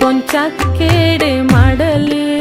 ಕೊಂಚ ಕೇಡೆ ಮಾಡಲಿ.